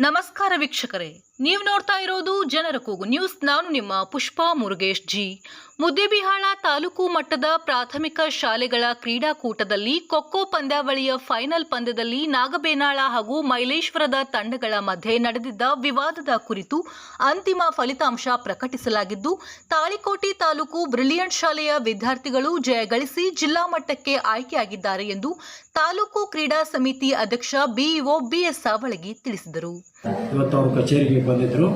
ನಮಸ್ಕಾರ ವೀಕ್ಷಕರೇ. ನೀವು ನೋಡ್ತಾ ಇರೋದು ಜನರ ಕೂಗು ನ್ಯೂಸ್. ನಾನು ನಿಮ್ಮ ಪುಷ್ಪಾ ಮುರುಗೇಶ್ ಜಿ. ಮುದ್ದೇಬಿಹಾಳ ತಾಲೂಕು ಮಟ್ಟದ ಪ್ರಾಥಮಿಕ ಶಾಲೆಗಳ ಕ್ರೀಡಾಕೂಟದಲ್ಲಿ ಖೋಖೋ ಪಂದ್ಯಾವಳಿಯ ಫೈನಲ್ ಪಂದ್ಯದಲ್ಲಿ ನಾಗಬೇನಾಳ ಹಾಗೂ ಮೈಲೇಶ್ವರದ ತಂಡಗಳ ಮಧ್ಯೆ ನಡೆದಿದ್ದ ವಿವಾದದ ಕುರಿತು ಅಂತಿಮ ಫಲಿತಾಂಶ ಪ್ರಕಟಿಸಲಾಗಿದ್ದು, ತಾಳಿಕೋಟೆ ತಾಲೂಕು ಬ್ರಿಲಿಯಂಟ್ ಶಾಲೆಯ ವಿದ್ಯಾರ್ಥಿಗಳು ಜಯಗಳಿಸಿ ಜಿಲ್ಲಾ ಮಟ್ಟಕ್ಕೆ ಆಯ್ಕೆಯಾಗಿದ್ದಾರೆ ಎಂದು ತಾಲೂಕು ಕ್ರೀಡಾ ಸಮಿತಿ ಅಧ್ಯಕ್ಷ ಬಿಇಒ ಬಿಎಸ್ ಸಾವಳಗಿ ತಿಳಿಸಿದರು. ಬಂದಿದ್ದರು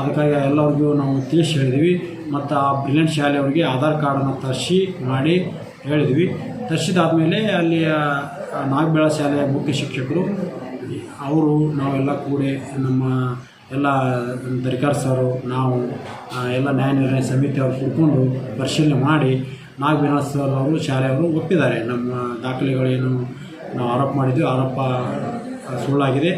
ಅದಕ್ಕಾಗಿ ಎಲ್ಲರಿಗೂ ನಾವು ತಿಳಿಸಿ ಹೇಳಿದ್ವಿ. ಮತ್ತು ಆ ಬ್ರಿಲಿಯಂಟ್ ಶಾಲೆಯವರಿಗೆ ಆಧಾರ್ ಕಾರ್ಡನ್ನು ತರಿಸಿ ಮಾಡಿ ಹೇಳಿದ್ವಿ. ತರಿಸಿದಾದ್ಮೇಲೆ ಅಲ್ಲಿ ನಾಗಬೇಳ ಶಾಲೆಯ ಮುಖ್ಯ ಶಿಕ್ಷಕರು, ಅವರು, ನಾವೆಲ್ಲ ಕೂಡಿ ನಮ್ಮ ಎಲ್ಲ ದರಿಕಾರ್ ಸರು, ನಾವು ಎಲ್ಲ ನ್ಯಾಯ ನಿರ್ಣಯ ಸಮಿತಿ ಅವರು ಕೂತ್ಕೊಂಡು ಪರಿಶೀಲನೆ ಮಾಡಿ ನಾಗಬೇಳ ಸರ್ ಅವರು ಶಾಲೆಯವರು ಒಪ್ಪಿದ್ದಾರೆ. ನಮ್ಮ ದಾಖಲೆಗಳೇನು ನಾವು ಆರೋಪ ಮಾಡಿದ್ವಿ. ಆರೋಪ ಸುಳ್ಳಾಗಿದೆ.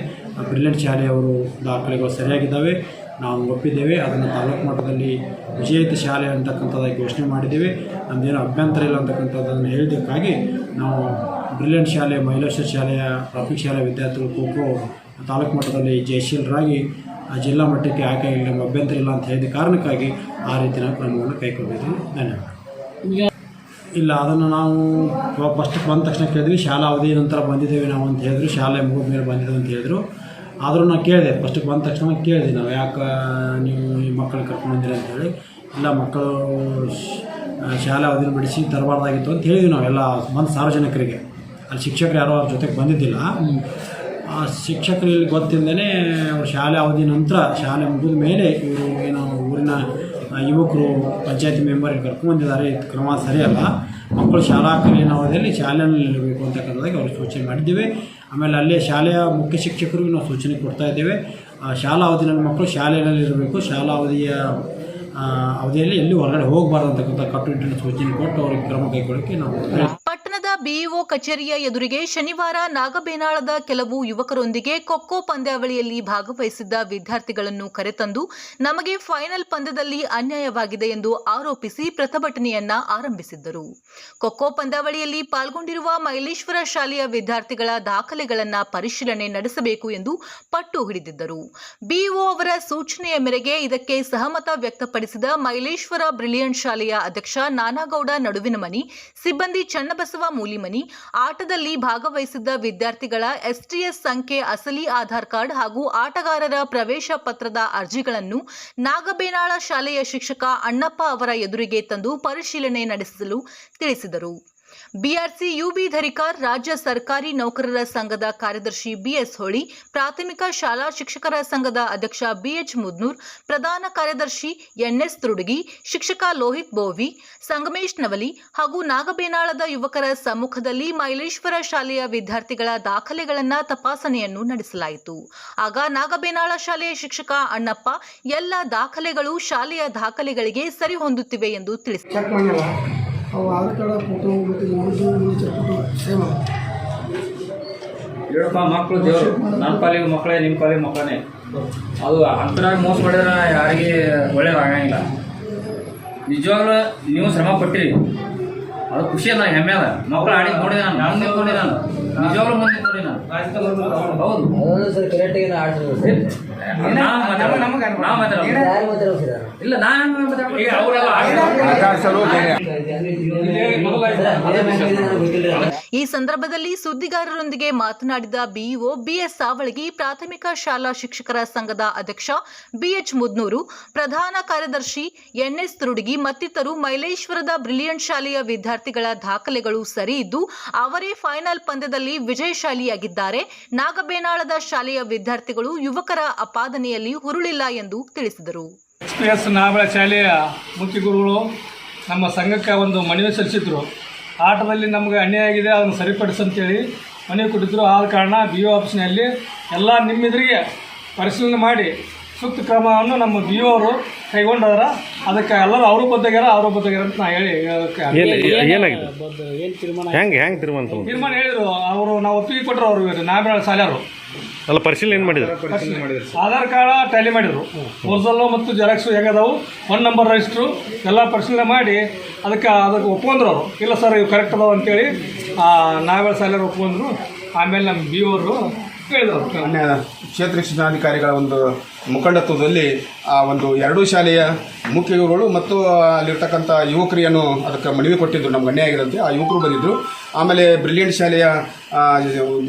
ಬ್ರಿಲಿಯಂಟ್ ಶಾಲೆಯವರು ದಾಖಲೆಗಳು ಸರಿಯಾಗಿದ್ದಾವೆ. ನಾವು ಒಪ್ಪಿದ್ದೇವೆ. ಅದನ್ನು ತಾಲೂಕು ಮಟ್ಟದಲ್ಲಿ ವಿಜೇತ ಶಾಲೆ ಅಂತಕ್ಕಂಥದ್ದಾಗಿ ಘೋಷಣೆ ಮಾಡಿದ್ದೇವೆ. ನಮ್ಮದೇನು ಅಭ್ಯಂತರ ಇಲ್ಲ ಅಂತಕ್ಕಂಥದ್ದನ್ನು ಹೇಳಿದ್ದಕ್ಕಾಗಿ ನಾವು ಬ್ರಿಲಿಯಂಟ್ ಶಾಲೆ ಮಹಿಳಾ ಶಾಲೆಯ ಪ್ರಾಥಮಿಕ ಶಾಲೆಯ ವಿದ್ಯಾರ್ಥಿಗಳು ಖೋ ಖೋ ತಾಲೂಕು ಮಟ್ಟದಲ್ಲಿ ಜಯಶೀಲರಾಗಿ ಆ ಜಿಲ್ಲಾ ಮಟ್ಟಕ್ಕೆ ಆಯ್ಕೆ ನಮ್ಮ ಅಭ್ಯಂತರ ಇಲ್ಲ ಅಂತ ಹೇಳಿದ ಕಾರಣಕ್ಕಾಗಿ ಆ ರೀತಿಯ ಕ್ರಮವನ್ನು ಕೈಗೊಂಡಿದ್ದೀವಿ. ಧನ್ಯವಾದ. ಇಲ್ಲ, ಅದನ್ನು ನಾವು ಫಸ್ಟ್ ಬಂದ ತಕ್ಷಣ ಕೇಳಿದ್ವಿ. ಶಾಲಾ ಅವಧಿ ನಂತರ ಬಂದಿದ್ದೇವೆ ನಾವು ಅಂತ ಹೇಳಿದ್ರು. ಶಾಲೆ ಮುಗಿದ ಮೇಲೆ ಬಂದಿದ್ದೇವೆ ಅಂತ ಹೇಳಿದ್ರು. ಆದರೂ ನಾವು ಕೇಳಿದೆ ಫಸ್ಟಿಗೆ ಬಂದ ತಕ್ಷಣ ಕೇಳಿದೆ ನಾವು, ಯಾಕೆ ನೀವು ನಿಮ್ಮ ಮಕ್ಕಳು ಕರ್ಕೊಂಡು ಅಂತೇಳಿ ಇಲ್ಲ ಮಕ್ಕಳು ಶಾಲೆ ಅವಧಿನ ಬಿಡಿಸಿ ತರಬಾರ್ದಾಗಿತ್ತು ಅಂತ ಹೇಳಿದ್ವಿ ನಾವೆಲ್ಲ ಬಂದು ಸಾರ್ವಜನಿಕರಿಗೆ. ಅಲ್ಲಿ ಶಿಕ್ಷಕರು ಯಾರೋ ಅವ್ರ ಜೊತೆಗೆ ಬಂದಿದ್ದಿಲ್ಲ. ಆ ಶಿಕ್ಷಕರಿಗೆ ಗೊತ್ತಿಲ್ಲದೇ ಅವ್ರ ಶಾಲೆ ಅವಧಿ ನಂತರ, ಶಾಲೆ ಮುಗಿದ ಮೇಲೆ ಇವರು ಏನೋ ಊರಿನ ಯುವಕರು ಪಂಚಾಯತಿ ಮೆಂಬರ್ ಕರ್ಕೊಂಡ್ಬಂದಿದ್ದಾರೆ ಇದು ಕ್ರಮ ಸರಿಯಲ್ಲ. ಮಕ್ಕಳು ಶಾಲಾ ಕಲೀನ ಅವಧಿಯಲ್ಲಿ ಶಾಲೆಯಲ್ಲಿರಬೇಕು ಅಂತಕ್ಕಂಥದ್ದಾಗಿ ಅವರು ಸೂಚನೆ ಮಾಡಿದ್ದೇವೆ. ಆಮೇಲೆ ಅಲ್ಲೇ ಶಾಲೆಯ ಮುಖ್ಯ ಶಿಕ್ಷಕರಿಗೂ ನಾವು ಸೂಚನೆ ಕೊಡ್ತಾ ಇದ್ದೇವೆ. ಶಾಲಾ ಅವಧಿಯಲ್ಲಿ ಮಕ್ಕಳು ಶಾಲೆಯಲ್ಲಿ ಇರಬೇಕು. ಶಾಲಾ ಅವಧಿಯ ಅವಧಿಯಲ್ಲಿ ಎಲ್ಲಿ ಹೊರಗಡೆ ಹೋಗಬಾರ್ದು ಅಂತಕ್ಕಂಥ ಕಟ್ಟುನಿಟ್ಟಿನ ಸೂಚನೆ ಕೊಟ್ಟು ಅವ್ರಿಗೆ ಕ್ರಮ ಕೈಗೊಳ್ಳೋಕ್ಕೆ ನಾವು ಬಿಇಒ ಕಚೇರಿಯ ಎದುರಿಗೆ ಶನಿವಾರ ನಾಗಬೇನಾಳದ ಕೆಲವು ಯುವಕರೊಂದಿಗೆ ಖೋಖೋ ಪಂದ್ಯಾವಳಿಯಲ್ಲಿ ಭಾಗವಹಿಸಿದ್ದ ವಿದ್ಯಾರ್ಥಿಗಳನ್ನು ಕರೆತಂದು ನಮಗೆ ಫೈನಲ್ ಪಂದ್ಯದಲ್ಲಿ ಅನ್ಯಾಯವಾಗಿದೆ ಎಂದು ಆರೋಪಿಸಿ ಪ್ರತಿಭಟನೆಯನ್ನ ಆರಂಭಿಸಿದ್ದರು. ಖೋಖೋ ಪಂದ್ಯಾವಳಿಯಲ್ಲಿ ಪಾಲ್ಗೊಂಡಿರುವ ಮೈಲೇಶ್ವರ ಶಾಲೆಯ ವಿದ್ಯಾರ್ಥಿಗಳ ದಾಖಲೆಗಳನ್ನ ಪರಿಶೀಲನೆ ನಡೆಸಬೇಕು ಎಂದು ಪಟ್ಟು ಹಿಡಿದಿದ್ದರು. ಬಿಇಒ ಅವರ ಸೂಚನೆಯ ಮೇರೆಗೆ ಇದಕ್ಕೆ ಸಹಮತ ವ್ಯಕ್ತಪಡಿಸಿದ ಮೈಲೇಶ್ವರ ಬ್ರಿಲಿಯಂಟ್ ಶಾಲೆಯ ಅಧ್ಯಕ್ಷ ನಾನಾಗೌಡ ನಡುವಿನ ಮನಿ, ಸಿಬ್ಬಂದಿ ಚನ್ನಬಸವ ಮೂಲಿಮನಿ ಆಟದಲ್ಲಿ ಭಾಗವಹಿಸಿದ್ದ ವಿದ್ಯಾರ್ಥಿಗಳ ಎಸ್ಟಿಎಸ್ ಸಂಖ್ಯೆ ಅಸಲಿ ಆಧಾರ್ ಕಾರ್ಡ್ ಹಾಗೂ ಆಟಗಾರರ ಪ್ರವೇಶ ಪತ್ರದ ಅರ್ಜಿಗಳನ್ನು ನಾಗಬೇನಾಳ ಶಾಲೆಯ ಶಿಕ್ಷಕ ಅಣ್ಣಪ್ಪ ಅವರ ಎದುರಿಗೆ ತಂದು ಪರಿಶೀಲನೆ ನಡೆಸಲು ತಿಳಿಸಿದರು. ಬಿಆರ್ಸಿ ಯುಬಿ ಧರಿಕಾರ್, ರಾಜ್ಯ ಸರ್ಕಾರಿ ನೌಕರರ ಸಂಘದ ಕಾರ್ಯದರ್ಶಿ ಬಿಎಸ್ ಹೊಳಿ, ಪ್ರಾಥಮಿಕ ಶಾಲಾ ಶಿಕ್ಷಕರ ಸಂಘದ ಅಧ್ಯಕ್ಷ ಬಿಎಚ್ ಮುದ್ನೂರ್, ಪ್ರಧಾನ ಕಾರ್ಯದರ್ಶಿ ಎನ್ಎಸ್ ತುಡುಗಿ, ಶಿಕ್ಷಕ ಲೋಹಿತ್ ಬೋವಿ, ಸಂಗಮೇಶ್ ನವಲಿ ಹಾಗೂ ನಾಗಬೇನಾಳದ ಯುವಕರ ಸಮ್ಮುಖದಲ್ಲಿ ಮೈಲೇಶ್ವರ ಶಾಲೆಯ ವಿದ್ಯಾರ್ಥಿಗಳ ದಾಖಲೆಗಳನ್ನು ತಪಾಸಣೆಯನ್ನು ನಡೆಸಲಾಯಿತು. ಆಗ ನಾಗಬೇನಾಳ ಶಾಲೆಯ ಶಿಕ್ಷಕ ಅಣ್ಣಪ್ಪ, ಎಲ್ಲ ದಾಖಲೆಗಳು ಶಾಲೆಯ ದಾಖಲೆಗಳಿಗೆ ಸರಿಹೊಂದುತ್ತಿವೆ ಎಂದು ತಿಳಿಸಿದರು ಅವು ಆಧಾರ್ ಕಾರ್ಡ್ ಫೋಟೋ ಮತ್ತು ಇವ್ರದ್ದು ನೇಚರ್ ಫೋಟೋ ಸೇಮ್ ಹೇಳಪ್ಪ ಮಕ್ಕಳು ದೇವರು. ನನ್ನ ಪಾಲಿಗೆ ಮಕ್ಕಳೇ ನಿಮ್ಮ ಪಾಲಿಗೆ ಮಕ್ಕಳೇ ಅದು ಅಂತರಾಗಿ ಮೋಸ ಮಾಡಿದ್ರೆ ಯಾರಿಗೆ ಒಳ್ಳೇದಾಗಂಗಿಲ್ಲ ನಿಜವಾಗ್ಲೂ ನೀವು ಶ್ರಮ ಪಟ್ಟಿರಿ ಅದು ಖುಷಿ ಅದ ಹೆಮ್ಮೆ ಅದ ಮಕ್ಕಳು ಆಡಿ ನೋಡಿದ ನಾನು ಮುಂದೆ ನೋಡಿ ನಾನು ನಿಜವಾಗ್ಲೂ ಮುಂದೆ ನೋಡಿ ನಾನು. ಹೌದು. ಸರಿ. ಇಲ್ಲ ನಾನು ಈ ಸಂದರ್ಭದಲ್ಲಿ ಸುದ್ದಿಗಾರರೊಂದಿಗೆ ಮಾತನಾಡಿದ ಬಿಇಒ ಬಿಎಸ್ ಸಾವಳಗಿ ಪ್ರಾಥಮಿಕ ಶಾಲಾ ಶಿಕ್ಷಕರ ಸಂಘದ ಅಧ್ಯಕ್ಷ ಬಿಎಚ್ ಮುದ್ನೂರು ಪ್ರಧಾನ ಕಾರ್ಯದರ್ಶಿ ಎನ್ಎಸ್ ತುರುಡಿಗಿ ಮತ್ತಿತರರು ಮೈಲೇಶ್ವರದ ಬ್ರಿಲಿಯಂಟ್ ಶಾಲೆಯ ವಿದ್ಯಾರ್ಥಿಗಳ ದಾಖಲೆಗಳು ಸರಿ ಇದ್ದು, ಅವರೇ ಫೈನಲ್ ಪಂದ್ಯದಲ್ಲಿ ವಿಜಯಶಾಲಿಯಾಗಿದ್ದಾರೆ ನಾಗಬೇನಾಳದ ಶಾಲೆಯ ವಿದ್ಯಾರ್ಥಿಗಳು ಯುವಕರ ಅಪಾದನೆಯಲ್ಲಿ ಹುರುಳಿಲ್ಲ ಎಂದು ತಿಳಿಸಿದರು. ಎಸ್ ನಾಬಳ ಶಾಲೆಯ ಮುಖ್ಯ ಗುರುಗಳು ನಮ್ಮ ಸಂಘಕ್ಕೆ ಒಂದು ಮನವಿ ಸಲ್ಲಿಸಿದ್ರು. ಆಟದಲ್ಲಿ ನಮಗೆ ಅನ್ಯಾಯ ಆಗಿದೆ, ಅದನ್ನು ಸರಿಪಡಿಸಂತೇಳಿ ಮನವಿ ಕೊಟ್ಟಿದ್ರು. ಆದ ಕಾರಣ ಬಿ ಒ ಆಫೀಸ್ನಲ್ಲಿ ಎಲ್ಲ ನಿಮ್ಮೆದುರಿಗೆ ಪರಿಶೀಲನೆ ಮಾಡಿ ಸೂಕ್ತ ಕ್ರಮವನ್ನು ನಮ್ಮ ಬಿ ಒ ಅವರು ಕೈಗೊಂಡಾರ ಅದಕ್ಕೆ ಎಲ್ಲರೂ ಅವರು ಬದ್ದಾಗ್ಯಾರ ಅವರು ಬದ್ದಾಗ್ಯಾರ ಅಂತ ನಾ ಹೇಳಿ ಹೇಳೋಕ್ಕೆ ಏನಾಗಿದೆ? ಹೆಂಗೆ ಹೆಂಗೆ ತೀರ್ಮಾನ ತಗೊಂಡು ತೀರ್ಮಾನ ಹೇಳಿದ್ರು. ಅವರು ನಾವು ಒಪ್ಪಿಗೆ ಕೊಟ್ಟರು ಅವರು ನಾಬೇಳ ಸಾಲ್ಯಾರು. ಅಲ್ಲ ಪರಿಶೀಲನೆ ಏನು ಮಾಡಿದ್ರು? ಆಧಾರ್ ಕಾರ್ಡ ಟ್ಯಾಲಿ ಮಾಡಿದ್ರು. ಒರಿಜಿನಲ್ಲು ಮತ್ತು ಜೆರಾಕ್ಸು ಹೆಂಗದಾವು? ಒನ್ ನಂಬರ್ ರಿಜಿಸ್ಟ್ರು ಎಲ್ಲ ಪರಿಶೀಲನೆ ಮಾಡಿ ಅದಕ್ಕೆ ಅದಕ್ಕೆ ಒಪ್ಕೊಂಡ್ರು ಅವರು. ಇಲ್ಲ ಸರ್ ಇವು ಕರೆಕ್ಟ್ ಅದಾವ ಅಂತೇಳಿ ನಾವೇಳ ಸಾಲ್ಯಾರು ಒಪ್ಕೊಂಡ್ರು. ಆಮೇಲೆ ನಮ್ಮ ಬಿ ಅವರು ಮಾನ್ಯ ಕ್ಷೇತ್ರ ಶಿಕ್ಷಣಾಧಿಕಾರಿಗಳ ಒಂದು ಮುಖಂಡತ್ವದಲ್ಲಿ ಆ ಒಂದು ಎರಡೂ ಶಾಲೆಯ ಮುಖ್ಯ ಗುರುಗಳು ಮತ್ತು ಅಲ್ಲಿರ್ತಕ್ಕಂಥ ಯುವಕರಿಯನ್ನು ಅದಕ್ಕೆ ಮನವಿ ಕೊಟ್ಟಿದ್ದರು ನಮ್ಗೆ ಅನ್ಯಾಯ ಆಗಿರಂತೆ ಆ ಯುವಕರು ಬಂದಿದ್ದರು ಆಮೇಲೆ ಬ್ರಿಲಿಯಂಟ್ ಶಾಲೆಯ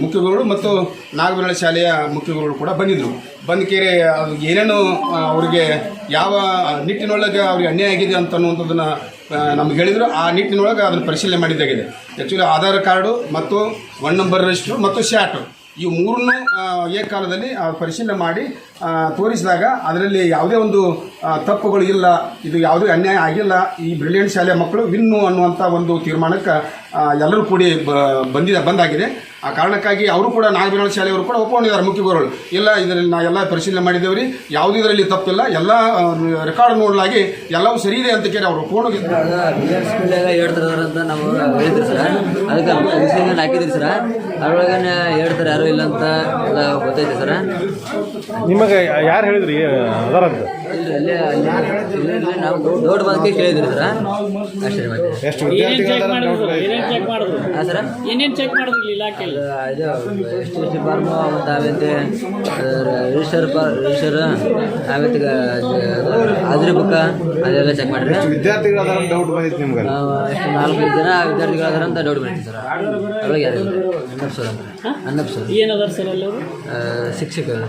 ಮುಖ್ಯಗಳು ಮತ್ತು ನಾಗವಿರಳ ಶಾಲೆಯ ಮುಖ್ಯ ಗುರುಗಳು ಕೂಡ ಬಂದಿದ್ದರು ಬಂದ ಕೇರೆ ಅದು ಏನೇನು ಅವರಿಗೆ ಯಾವ ನಿಟ್ಟಿನೊಳಗೆ ಅವ್ರಿಗೆ ಅನ್ಯಾಯ ಆಗಿದೆ ಅಂತ ಅನ್ನುವಂಥದ್ದನ್ನು ನಮ್ಗೆ ಹೇಳಿದರು. ಆ ನಿಟ್ಟಿನೊಳಗೆ ಅದನ್ನು ಪರಿಶೀಲನೆ ಮಾಡಿದ್ದಾಗಿದೆ. ಆ್ಯಕ್ಚುಲಿ ಆಧಾರ್ ಕಾರ್ಡು ಮತ್ತು ಒನ್ ನಂಬರ್ ರಿಜಿಸ್ಟ್ರು ಮತ್ತು ಸ್ಯಾಟು ಈ ಮೂರನ್ನು ಏಕಕಾಲದಲ್ಲಿ ಪರಿಶೀಲನೆ ಮಾಡಿ ತೋರಿಸಿದಾಗ ಅದರಲ್ಲಿ ಯಾವುದೇ ಒಂದು ತಪ್ಪುಗಳು ಇಲ್ಲ, ಇದು ಯಾವುದೇ ಅನ್ಯಾಯ ಆಗಿಲ್ಲ, ಈ ಬ್ರಿಲಿಯಂಟ್ ಶಾಲೆಯ ಮಕ್ಕಳು ವಿನ್ನು ಅನ್ನುವಂಥ ಒಂದು ತೀರ್ಮಾನಕ್ಕೆ ಎಲ್ಲರೂ ಕೂಡಿ ಬಂದಿದೆ, ಬಂದಾಗಿದೆ. ಆ ಕಾರಣಕ್ಕಾಗಿ ಅವರು ಕೂಡ ನಾಗಬೇನಾಳ ಶಾಲೆಯವರು ಕೂಡ ಒಪ್ಕೊಂಡಿದ್ದಾರೆ ಮುಖ್ಯ ಗುರುಗಳು ಇಲ್ಲ ಇದರಲ್ಲಿ ನಾವು ಎಲ್ಲ ಪರಿಶೀಲನೆ ಮಾಡಿದ್ದೇವ್ರಿ. ಯಾವುದೂ ಇದರಲ್ಲಿ ತಪ್ಪಿಲ್ಲ. ಎಲ್ಲ ರೆಕಾರ್ಡ್ ನೋಡಲಾಗಿ ಎಲ್ಲವೂ ಸರಿ ಇದೆ ಅಂತ ಕೇಳಿ ಅವರು ಬಿಲಿಯನ್ ಹೇಳ್ತಾರೆ ಅಂತ ನಾವು ಹೇಳಿದ್ರಿ ಸರ್. ಅದಕ್ಕೆ ಅಪ್ಲಿಕೇಶನ್ ಹಾಕಿದ್ರಿ ಸರ್. ಅದ್ರೊಳಗೆ ಹೇಳ್ತಾರೆ ಯಾರು ಇಲ್ಲ ಅಂತ ಎಲ್ಲ ಗೊತ್ತೈತೆ ಸರ್. ನಿಮಗೆ ಯಾರು ಹೇಳಿದ್ರಿ ಅದರ ಅಲ್ಲೇ ಇಲ್ಲೇ ಇಲ್ಲೇ ನಾವು ದೊಡ್ಡ ಬಂದಕ್ಕೆ ಕೇಳಿದ್ರಿ ಸರ್. ಅಷ್ಟೇ ಮತ್ತೆ ಎಷ್ಟು ವಿದ್ಯಾರ್ಥಿಗಳು ಹಾಂ ಸರ್? ಏನೇನು ಚೆಕ್ ಮಾಡಿದ್ರು ಇದು S T S T form ಮತ್ತು ಆಮೇಲೆ ರಿಜಿಸ್ಟರ್ ಫಾರ್ ರಿಜಿಸ್ಟರ್ ಆಮೇಲೆ ಹಾಜರಿ ಬುಕ್ಕ ಅದೆಲ್ಲ ಚೆಕ್ ಮಾಡಿರಿ. ವಿದ್ಯಾರ್ಥಿಗಳು ಡೌಟ್ ಬಂದಿತ್ತು ನಿಮ್ಗೆ ನಾಲ್ಕು ಜನ ವಿದ್ಯಾರ್ಥಿಗಳು ಅಂತ ಡೌಟ್ ಬಂದಿತ್ತು ಸರ್. ಅದ್ರೊಳಗೆ ಯಾರು ಅಣ್ಣಪ್ಪ ಸರ್ ಅಂತ ಅನ್ನಪ್ ಸರ್ ಏನದಾರ ಸರ್ ಅಲ್ಲಿ ಶಿಕ್ಷಕರು.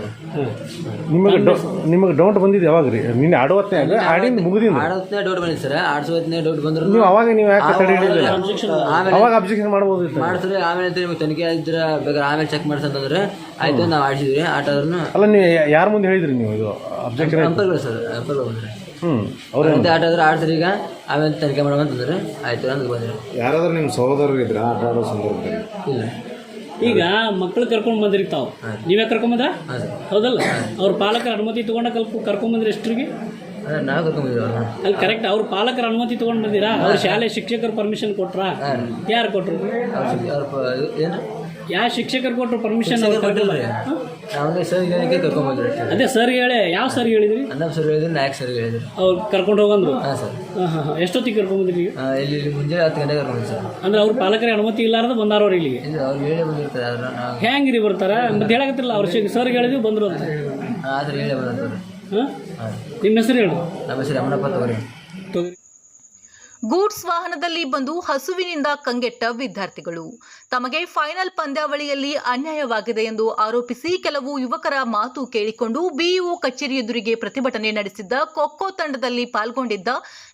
ನಿಮಗೆ ಡೌ ನಿಮಗೆ ಡೌಟ್ ಬಂದಿದ್ದು ಯಾವಾಗ ರೀ ನಿನ್ನೆ ಆಡೋ ಹೊತ್ನ್ಯಾಗ ಆಡಿಂದ ಮುಗಿದಿಂದ ಆಡೋತ್ನೇ ಡೌಟ್ ಬಂದಿದ್ದು ಸರ್. ಆಡ್ಸೋ ಹೊತ್ತಿನೇ ಡೌಟ್ ಬಂದ್ರು. ನೀವು ಅವಾಗ ನೀವು ಯಾಕೆ ತಡೆ ಹಿಡಿದಿಲ್ಲ ಆಮೇಲೆ ಅವಾಗ ಅಬ್ಜೆಕ್ಷನ್ ಮಾಡ್ಬೋದು ಮಾಡ್ತಾರೆ. ಆಮೇಲೆ ಅಂತ ನಿಮ್ಗೆ ತನಿಖೆ ಆಗಿದ್ರೆ ಬೇಕಾದ್ರೆ ಆಮೇಲೆ ಚೆಕ್ ಮಾಡ್ಸಂತಂದ್ರೆ ಆಯ್ತು ನಾವು ಆಡಿಸಿದ್ವಿ. ಆಟ ಆದ್ರೂ ಅಲ್ಲ ನೀವು ಯಾರ ಮುಂದೆ ಹೇಳಿದ್ರಿ ನೀವು ಇದು? ಅಬ್ಜೆಕ್ಷನ್ ಅಂಪರ್ಗಳು ಸರ್ ಅಂಪರ್ಗಳು ಬಂದ್ರೆ. ಹ್ಞೂ ಅವ್ರು ಆಟ ಆದ್ರೆ ಆಡ್ತಾರೆ ಈಗ ಆಮೇಲೆ ತನಿಖೆ ಮಾಡೋವಂತಂದ್ರೆ ಆಯ್ತು ಅಂತ ಬಂದ್ರೆ ಯಾರಾದ್ರೂ ನಿಮ್ಮ ಸಹೋದರರು ಇದ್ರ ಆಟ ಆಡೋ ಸಂದರ್ಭದಲ್ಲಿ ಇಲ್ಲ. ಈಗ ಮಕ್ಕಳು ಕರ್ಕೊಂಡು ಬಂದ್ರಿ ತಾವು? ನೀವೇ ಕರ್ಕೊಂಡ್ ಬಂದ್ರ? ಹೌದಲ್ಲ? ಅವ್ರ ಪಾಲಕರ ಅನುಮತಿ ತಗೊಂಡ ಕಲ್ಪ ಕರ್ಕೊಂಡ್ ಬಂದ್ರಿ ಎಷ್ಟರಿಗೆ? ನಾವು ಅಲ್ಲಿ ಕರೆಕ್ಟ್ ಅವ್ರ ಪಾಲಕರ ಅನುಮತಿ ತಗೊಂಡ್ ಬಂದಿರಾ? ಅವ್ರ ಶಾಲೆ ಶಿಕ್ಷಕರು ಪರ್ಮಿಷನ್ ಕೊಟ್ರಾ? ಯಾರು ಕೊಟ್ರು? ಏನು ಯಾವ ಶಿಕ್ಷಕರು ಕೊಟ್ಟರು ಪರ್ಮಿಷನ್ ರೀ ಸರ್ ಹೇಳಿಕೆ ಕರ್ಕೊಂಡ್ಬಂದ್ರಿ ಅದೇ ಸರ್ ಹೇಳಿ ಯಾವ ಸರ್ ಹೇಳಿದ್ರಿ? ಅನ್ನಪ್ಪ ಸರ್ ಹೇಳಿದ್ರು ನಾಯಕ್ ಸರ್ ಹೇಳಿದ್ರು. ಅವ್ರು ಕರ್ಕೊಂಡು ಹೋಗಂದ್ರು? ಹಾಂ ಸರ್ ಹಾಂ ಹಾಂ ಹಾಂ. ಎಷ್ಟೊತ್ತಿಗೆ ಕರ್ಕೊಂಡ್ಬಂದ್ರಿ ಈಗ? ಇಲ್ಲಿ ಇಲ್ಲಿ ಮುಂಜಾನೆ ಹತ್ತು ಗಂಟೆಗೆ ಕರ್ಕೊಂಡು ಸರ್ ಅಂದ್ರೆ ಅವ್ರ ಪಾಲಕರ ಅನುಮತಿ ಇಲ್ಲಾರ್ದ ಬಂದಾರವ್ರು ಇಲ್ಲಿಗೆ? ಇಲ್ಲ ಅವ್ರು ಹೇಳಿ ಬಂದಿರ್ತಾರೆ ಆದ್ರೆ ನಾವು ಹೆಂಗ್ರಿ ಬರ್ತಾರ? ಮತ್ತೆ ಹೇಳಕತ್ತಿಲ್ಲ ಅವ್ರ ಸರ್ ಹೇಳಿದ್ವಿ ಬಂದ್ರು ಅಂತ. ಆದ್ರೆ ಹೇಳಿ ಬಂದಿರ್ತಾರೆ ಹಾಂ? ನಿಮ್ಮ ಹೆಸರು ಹೇಳು. ನಮ್ಮ ಹೆಸರು ತಗೋರಿ ತೊಗರಿ ಗೂಡ್ಸ್ ವಾಹನದಲ್ಲಿ ಬಂದು ಹಸುವಿನಿಂದ ಕಂಗೆಟ್ಟ ವಿದ್ಯಾರ್ಥಿಗಳು. ತಮಗೆ ಫೈನಲ್ ಪಂದ್ಯಾವಳಿಯಲ್ಲಿ ಅನ್ಯಾಯವಾಗಿದೆ ಎಂದು ಆರೋಪಿಸಿ ಕೆಲವು ಯುವಕರ ಮಾತು ಕೇಳಿಕೊಂಡು ಬಿಇಒ ಕಚೇರಿ ಎದುರಿಗೆ ಪ್ರತಿಭಟನೆ ನಡೆಸಿದ್ದ ಖೋಖೋ ತಂಡದಲ್ಲಿ ಪಾಲ್ಗೊಂಡಿದ್ದ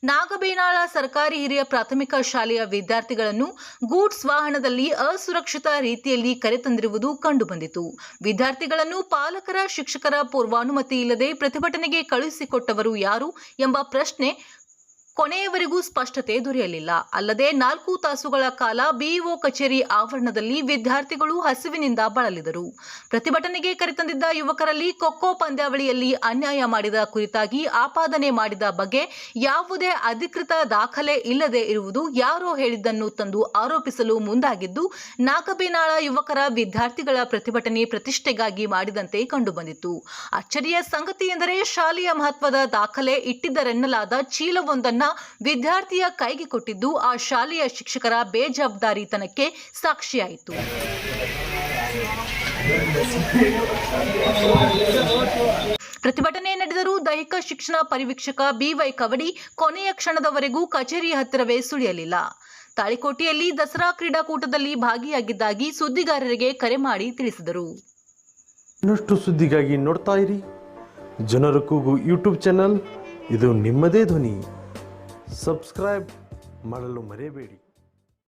ನಾಗಬೇನಾಳ ಸರ್ಕಾರಿ ಹಿರಿಯ ಪ್ರಾಥಮಿಕ ಶಾಲೆಯ ವಿದ್ಯಾರ್ಥಿಗಳನ್ನು ಗೂಡ್ಸ್ ವಾಹನದಲ್ಲಿ ಅಸುರಕ್ಷಿತ ರೀತಿಯಲ್ಲಿ ಕರೆತಂದಿರುವುದು ಕಂಡುಬಂದಿತು. ವಿದ್ಯಾರ್ಥಿಗಳನ್ನು ಪಾಲಕರ ಶಿಕ್ಷಕರ ಪೂರ್ವಾನುಮತಿ ಇಲ್ಲದೆ ಪ್ರತಿಭಟನೆಗೆ ಕಳುಹಿಸಿಕೊಟ್ಟವರು ಯಾರು ಎಂಬ ಪ್ರಶ್ನೆ ಕೊನೆಯವರೆಗೂ ಸ್ಪಷ್ಟತೆ ದೊರೆಯಲಿಲ್ಲ. ಅಲ್ಲದೆ ನಾಲ್ಕು ತಾಸುಗಳ ಕಾಲ ಬಿಇಒ ಕಚೇರಿ ಆವರಣದಲ್ಲಿ ವಿದ್ಯಾರ್ಥಿಗಳು ಹಸಿವಿನಿಂದ ಬಳಲಿದರು. ಪ್ರತಿಭಟನೆಗೆ ಕರೆತಂದಿದ್ದ ಯುವಕರಲ್ಲಿ ಖೋಖೋ ಪಂದ್ಯಾವಳಿಯಲ್ಲಿ ಅನ್ಯಾಯ ಮಾಡಿದ ಕುರಿತಾಗಿ ಆಪಾದನೆ ಮಾಡಿದ ಬಗ್ಗೆ ಯಾವುದೇ ಅಧಿಕೃತ ದಾಖಲೆ ಇಲ್ಲದೆ ಇರುವುದು ಯಾರೋ ಹೇಳಿದ್ದನ್ನು ತಂದು ಆರೋಪಿಸಲು ಮುಂದಾಗಿದ್ದು, ನಾಗಬೇನಾಳ ಯುವಕರ ವಿದ್ಯಾರ್ಥಿಗಳ ಪ್ರತಿಭಟನೆ ಪ್ರತಿಷ್ಠೆಗಾಗಿ ಮಾಡಿದಂತೆ ಕಂಡುಬಂದಿತು ಅಚ್ಚರಿಯ ಸಂಗತಿ ಎಂದರೆ ಶಾಲೆಯ ಮಹತ್ವದ ದಾಖಲೆ ಇಟ್ಟಿದ್ದರೆನ್ನಲಾದ ಚೀಲವೊಂದನ್ನ ವಿದ್ಯಾರ್ಥಿಯ ಕೈಗೆ ಕೊಟ್ಟಿದ್ದು ಆ ಶಾಲೆಯ ಶಿಕ್ಷಕರ ಬೇಜವಾಬ್ದಾರಿತನಕ್ಕೆ ಸಾಕ್ಷಿಯಾಯಿತು. ಪ್ರತಿಭಟನೆ ನಡೆದರೂ ದೈಹಿಕ ಶಿಕ್ಷಣ ಪರಿವೀಕ್ಷಕ ಬಿವೈ ಕವಡಿ ಕೊನೆಯ ಕ್ಷಣದವರೆಗೂ ಕಚೇರಿ ಹತ್ತಿರವೇ ಸುಳಿಯಲಿಲ್ಲ. ತಾಳಿಕೋಟೆಯಲ್ಲಿ ದಸರಾ ಕ್ರೀಡಾಕೂಟದಲ್ಲಿ ಭಾಗಿಯಾಗಿದ್ದಾಗಿ ಸುದ್ದಿಗಾರರಿಗೆ ಕರೆ ಮಾಡಿ ತಿಳಿಸಿದರು. ಇನ್ನಷ್ಟು ಸುದ್ದಿಗಾಗಿ ನೋಡ್ತಾ ಇರಿ. ಜನರ ಕೂಗು ಯೂಟ್ಯೂಬ್ ಚಾನಲ್. ಇದು ನಿಮ್ಮದೇ ಧ್ವನಿ. സബ്സ്ക്രൈബ് മടലും മരേ പേടി